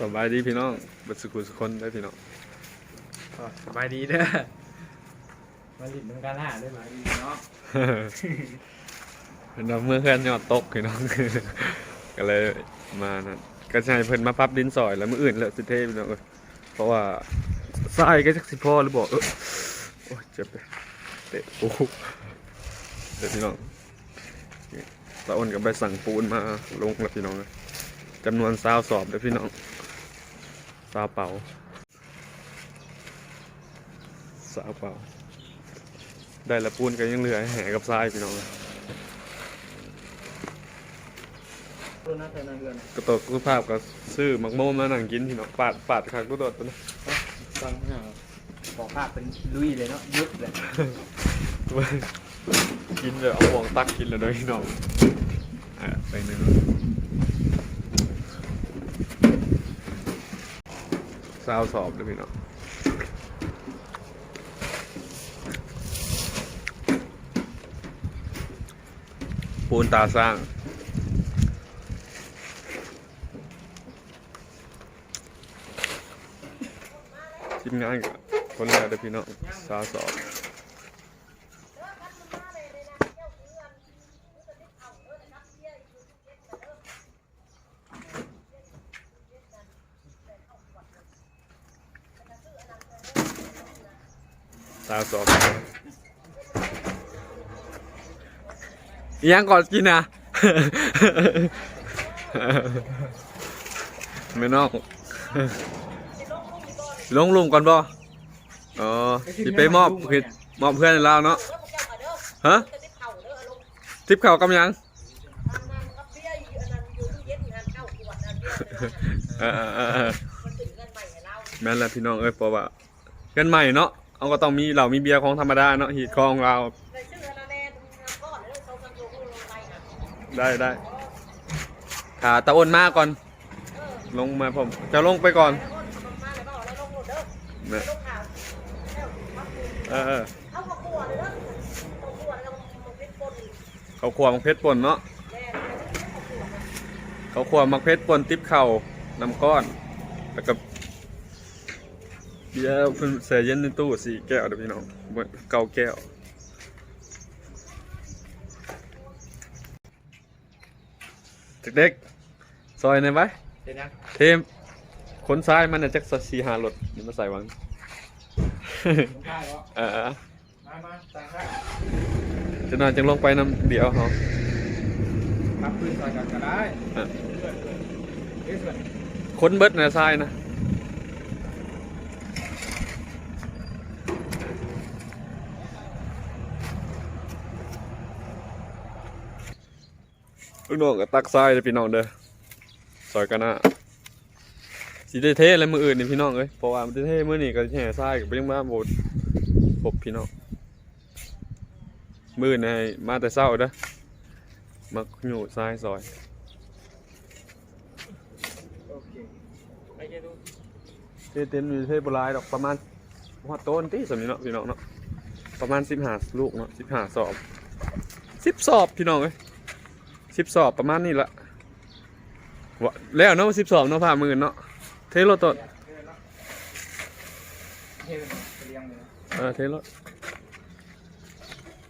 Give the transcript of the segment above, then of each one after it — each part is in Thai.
สบายดีพี่น้องบัดสุขุสุคนได้อพี่น้องก็สบายดีเด้อมาลิดมันการล่าด้วยมาดีเนาะเป็นเราเมื่อเพื่อนยอดตกพี่น้องก็เลยมานั่นก็ใช่เพิ่นมาพับดินสอยแล้วมืออื่นแล้วสิเทพี่น้องเอ้ยเพราะว่าทรายก็จักสิพอหรือบอกเออโอ้ยเจ็บเลยเตะโอ้โหเดี๋ยวพี่น้องตาอ้นกับใบสั่งปูนมาลงแล้วพี่น้องเอ้ยจำนวนซาวสอบเดี๋ยวพี่น้อง ซาวเป่าซาวเป่าได้ละปูนก็ยังเหลือให้แห่กับทรายพี่น้องเอ้ยตัวนั้นตัวนั้นเดือนกระตกรูปภาพก็ซื้อมักโมมานั่งกินพี่น้องปาดปาดคักกูโดดตัวนะฟังเนาะบอกภาพเป็นลุยเลยเนาะยุบเลยกินเลยเอาวงตักกินเลยเด้อพี่น้องอะไปหนึ่ง ซาวสอบเลยพี่น้องปูนตาสร้าง ทีมงานกับคนแรกเด้อพี่น้องซาวสอบ ตาสอบยังก่อนกินนะไม่นอกลงลุมก่อนบ่อ๋อสิไปมอบเฮ็ดมอบเพื่อนเราเนาะฮะทิปเข่ากำยังแม่นแล้วพี่น้องเอ้ยเพราะว่าเงินใหม่เนาะ เอาก็ต้องมีเหล่ามีเบียร์ของธรรมดาเนาะหีดของเราได้ได้ขาตะอ้นมาก่อน ลงมาผม จะลงไปก่อนเนี่ยเออเออเขาขวมักเพชรป่นเนาะเขาขวมักเพชรป่นติ๊บเข่าน้ำก้อนแล้วก็ เบียร์เพิ่นใส่เย็นในตู้สี่แก้วเดี๋ยวพี่น้องเบิดเก้าแก้วเด็กๆซอยในอยไหมเดี๋ยวนะเทมขนซ้ายมันน่ะจักสักสี่หารถนี่มาใส่วังผมข้าวเหรอเออมามาต่างข้าวจะนอนจังลงไปน้ำเดียวเขาพับพื้นใส่กันก็ได้อะเพื่อนเพื่อนเฮ้ยเพื่อนค้นเบิดในะซ้ายนะ ลูกน้องก็ตักซ้ายเลยพี่น้องเด้อซอยกันนะสีเท่ๆเลยมืออื่นนี่พี่น้องเอ้ยเพราะว่ามันเท่ๆมือนี่ก็แห่ซ้ายกับเรื่องมาโบดพบพี่น้องมือในมาแต่เศร้าเด้อมาอยู่ซ้ายซอยโอเคไปเจอดูเต็มอยู่เทโบราณดอกประมาณหัวต้นที่สำนี้เนาะพี่น้องเนาะประมาณสิบห้าลูกเนาะสิบห้าสอบสิบสอบพี่น้องเอ้ย สิบสอบประมาณนี้ละวะแล้วเนาะสิบสอบเนาะผ่าหมื่นเนาะเทรถต้นเพื่อนเนาะเฮ้ยไปเลี้ยงเลยนะเออเทรถ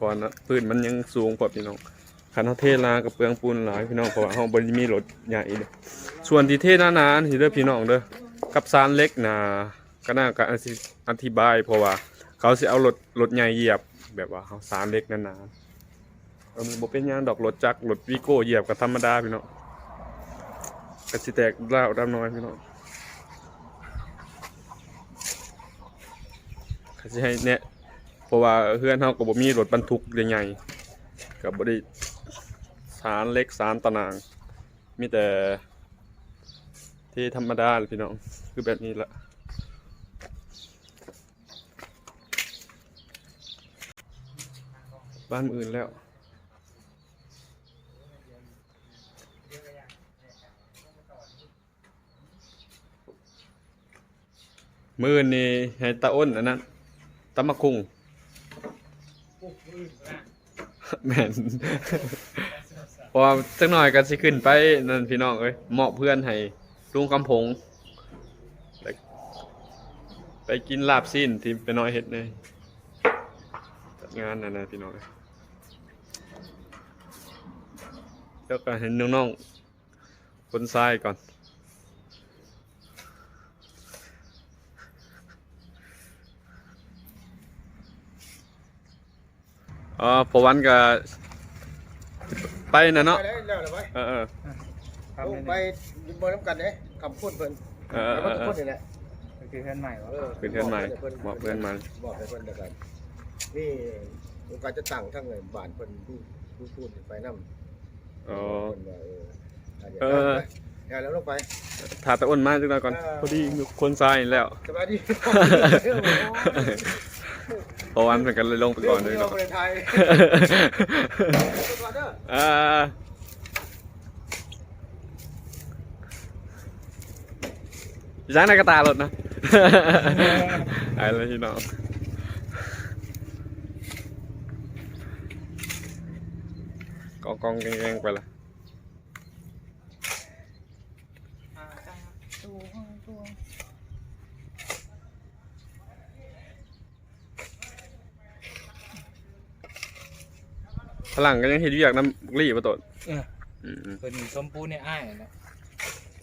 ก่อนนะพื้นมันยังสูงกว่าพี่น้องคันเขาเทลากับเปลืองปูนหลายพี่น้องเพราะว่าเขาบริมีรถใหญ่เด้อส่วนที่เทหนาๆที่เด้อพี่น้องเด้อกับซานเล็กนะก็น่าก็อธิบายเพราะว่า เขาสิเอารถรถใหญ่เหยียบแบบว่าเขาสารเล็กนานๆเออมันบ่เป็นยังดอกรถจักรรถวีโก้เหยียบก็ธรรมดาพี่น้องก็สิแตกเล่าดำน้อยพี่น้องก็สิให้เนี่ยเพราะว่าเพื่อนเฮาก็บ่มีรถบรรทุกใหญ่ๆก็บ่ได้สารเล็กสารตะนาง มีแต่ที่ธรรมดาพี่น้องคือแบบนี้ละบ้านอื่นแล้ว มือนี่ให้ตาอ้นอันนั้นตะมะคุงแม่นพอจักหน่อยก็สิขึ้นไปนั่นพี่น้องเอ้ยเหมาะเพื่อนให้ลุงกำพงไปกินลาบสิ้นที่ไปน้อยเฮ็ดเลยจัดงานนั่นนะพี่น้องแล้วก็เห็นน้องๆคนทรายก่อน อ๋อพอวันก็ไปนะเนาะ ไปเลยแล้วเหรอไปเออเออ ครับลงไปบนน้ำกันเนี่ยคำพูดเพิ่นเออแล้วเอก็อทุกเอคอนนี่แหละก็คือเพื่อนใหม่วะเป็นเพื่อนใหม่บอกเพื่อนใหม่ บอกให้เพิ่นเดียวกันนี่โอกาสจะตั้งทั้งเลยบ้านเพิ่นผู้ผู้พูดไปนำอ๋อเพิ่นว่าเออเออเดี๋ยวแล้วลงไป ถ่าตะอ้นมาจังหน่อยก่อน เออ พอดีมีคนทรายแล้ว สบายดี พอวันเพิ่นกันเลยลงไปก่อนเลยเนาะเนาะประเทศไทยก่อนเด้ออ่าย่างในกระตารถนะไอ้เลยพี่น้องกองกองๆแกงๆไปละ พลังก็ยังเห็นอยากน้ำรีบประตดเอออืมเป็นสมปูเนี่ยอ้ายนะ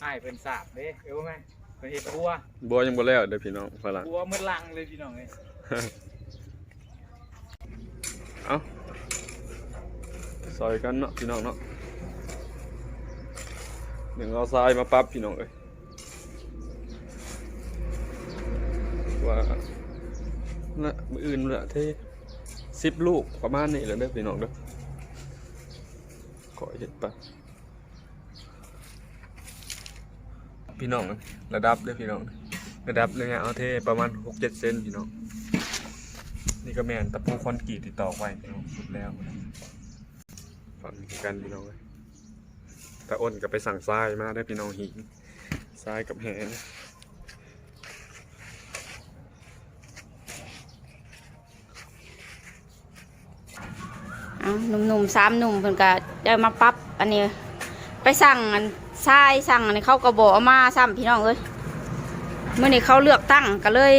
อ้ายเป็นสาบเด้เอ้าไงเป็นเห็ดบัวๆบัวยังบ่แล้วเด้อพี่น้องพลังบัวมืดลังเลยพี่น้องเอ้ยเอาซอยกันเนาะพี่น้องเนาะหนึ่งเอาทรายมาปรั๊บพี่น้องเอ้ยว่าละมืออื่นละเทสิบลูกประมาณนี้แหละเด้อพี่น้องเด้อ ขอเห็ดปะพี่น้องระดับเด้อพี่น้องระดับเลยเอาเทประมาณหกเจ็ดเซนพี่น้องนี่ก็แมนตะปูคอนกรีตที่ตอไว้พี่น้องสุดแล้วฝันกันพี่น้องตาอ้นก็ไปสั่งทรายมาได้พี่น้องหินทรายกับแหน เอา หนุ่มๆสามหนุ่มเพิ่นก็ได้มาปรั๊บอันนี้ ไปสั่งอันทรายสั่งอันนี้เขาก็บอกเอามาซ้ำพี่น้องเอ้ยเมื่อนี้เขาเลือกตั้งก็เลย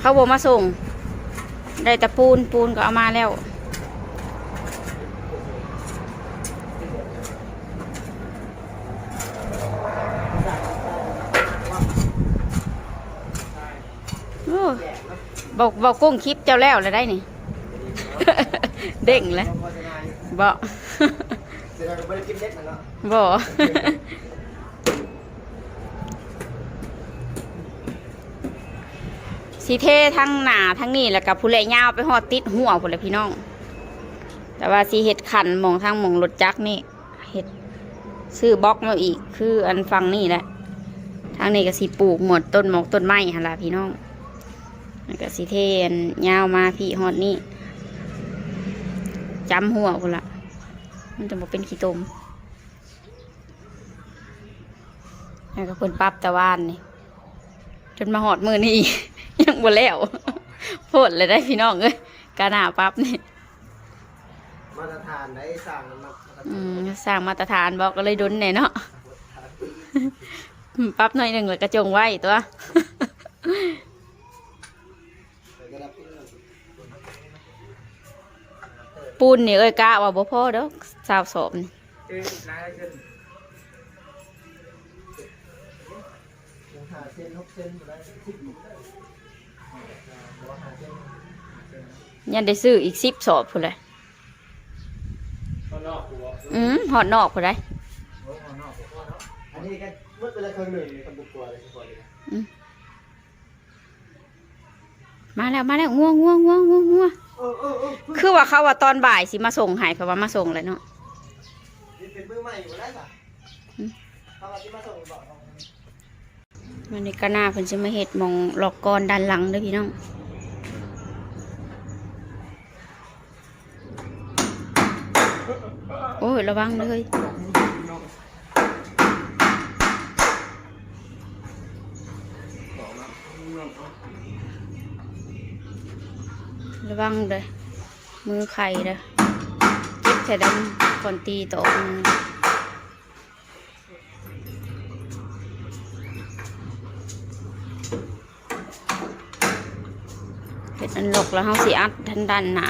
เขาบอกมาส่ง ได้แต่ปูนปูนก็เอามาแล้วบอกบอกกุ้งคลิปเจ้าแล้วเลยได้นี่ เด้งเลยบอกเดี๋ยวเราไปกินเล็กนะเนาะบอกสีเททั้งหนาทั้งนี่แล้วกับผู้เล่ยาวไปหอดติดหัวผู้เลยพี่น้อง แต่ว่าสีเห็ดขันหมองทางหมองรถจักรนี่เห็ดซื้อบล็อกมาอีก คืออันฟังนี่แหละ ทางนี้ก็สีปลูกหมดต้นหมอกต้นไม้ฮะล่ะพี่น้องแล้วก็สีเทอันยาวมาพี่หอดนี่ จำหัวพุ่นละมันจะบอกเป็นขี้ตมแล้วก็คนปรั๊บตะวันนี่ จนมาหอดมือนี่ ยังบ่แล้วโพดเลยได้พี่น้องเอ้ยกาหนาปรั๊บนี่มาตรฐานได้สั่งมันมาตรฐานอืมสร้างมาตรฐานบอกก็เลยดุนเนี่ยเนาะปรั๊บหน่อยหนึ่งเลยกระจงไว้ตัว ปูนนี่เอ้ยกะว่าบ่พอเด้อสาวสอบนี่ยยันได้ซื้ออีกสิบสอบพุ่นเลยอืมหอดนอกพุ่นเลยอันนี้ก็มืดไปละครึ่งหนึ่งคนบุกตัวเลยทุกคนเลยมาแล้วมาแล้วง่วงง่วงง่วงง่วงง่วง เออเออเออคือว่าเขาว่าตอนบ่ายสิมาส่งใหายเพราะว่ามาส่งเลยเนาะ นี่เป็นมือใหม่อยู่แล้วป่ะเขาเอาที่มาส่งบอกน้องวันนี้ก็น่าเพิ่นสิมาเฮ็ดหมองหลอกกอนด้านหลังเด้อพี่น้อง โอ้ยระวังเลย ระวังเลยมือไข่เลยจิบแค่ดัก่อนตีต่อมือเป็นอันหลอกแล้วเขาสีอัดทันดันหนา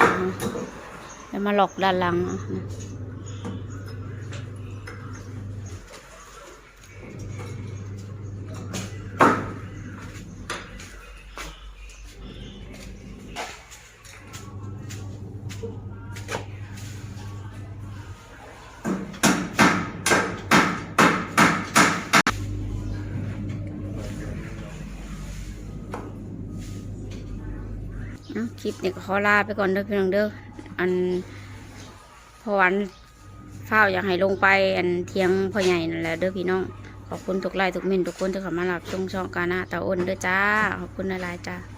แล้วมาหลอกด้านหลังนะ เอาคลิปนี้ก็ขอลาไปก่อนเด้อพี่น้องเด้ออันพอวันเฝ้าอยากให้ลงไปอันเทียงพ่อใหญ่นั่นแหละเด้อพี่น้องขอบคุณทุกไลค์ทุกเมนทุกคนที่เข้ามารับชมช่องกาหน้าตาอ้นเด้อจ้าขอบคุณหลายๆจ้า